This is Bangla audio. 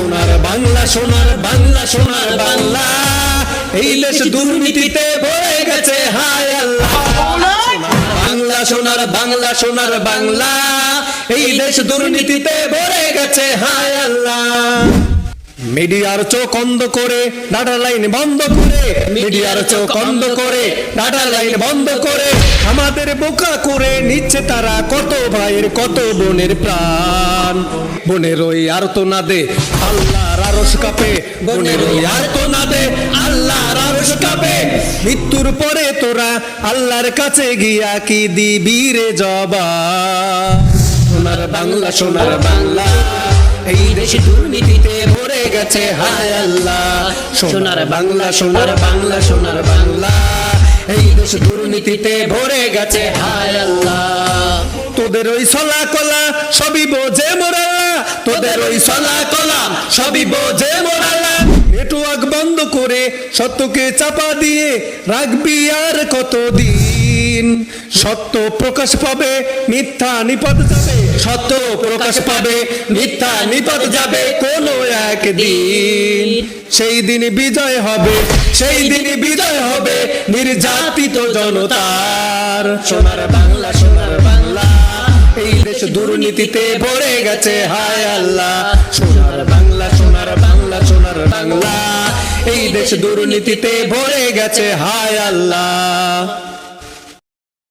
সোনার বাংলা সোনার বাংলা সোনার বাংলা। এই দেশ দুর্নীতিতে ভরে গেছে, হায় আল্লাহ। বাংলা, সোনার বাংলা সোনার বাংলা। এই দেশ দুর্নীতিতে ভরে গেছে, হায় আল্লাহ। মিডিয়ার চোখ অন্ধ করে, ডাটা লাইন বন্ধ করে। মিডিয়ার চোখ অন্ধ করে, ডাটা লাইন বন্ধ করে। আমাদের বোকা করে নিচ্ছে তারা কত ভাইয়ের, কত বোনের প্রাণ। বোনের ওই আর তো না দে আল্লাহর আরশ কাপে। বোনের ওই আর তো না দে আল্লাহর আরশ কাপে। মৃত্যুর পরে তোরা আল্লাহর কাছে গিয়া কি দিবি রে জবা? সোনার বাংলা সোনার বাংলা। এই দেশে দুর্নীতিতে ভরে গেছে, হায় আল্লাহ। সোনার বাংলা সোনার বাংলা সোনার বাংলা। এই দেশ দুর্নীতিতে ভরে গেছে, হায় আল্লাহ। তোদের ওই সলা কলা সবই বোঝে মোরালা তোদের ওই সলা কলা সবই বোঝে মোরালা নেটওয়ার্ক বন্ধ করে সত্যকে চাপা দিয়ে রাখবি আর কতদিন? সত্য প্রকাশ পাবে, মিথ্যা নিপদ যাবে। সত্য প্রকাশ পাবে, মিথ্যা নিপদ যাবে কোন একদিন। সেই দিন বিজয় হবে, সেই দিন বিজয় হবে নির্যাতিত জনতার। সোনার বাংলা, সোনার দুর্নীতিতে ভরে গেছে হায় আল্লাহ। সোনার বাংলা সোনার বাংলা সোনার বাংলা। এই দেশ দুর্নীতিতে ভরে গেছে হায় আল্লাহ।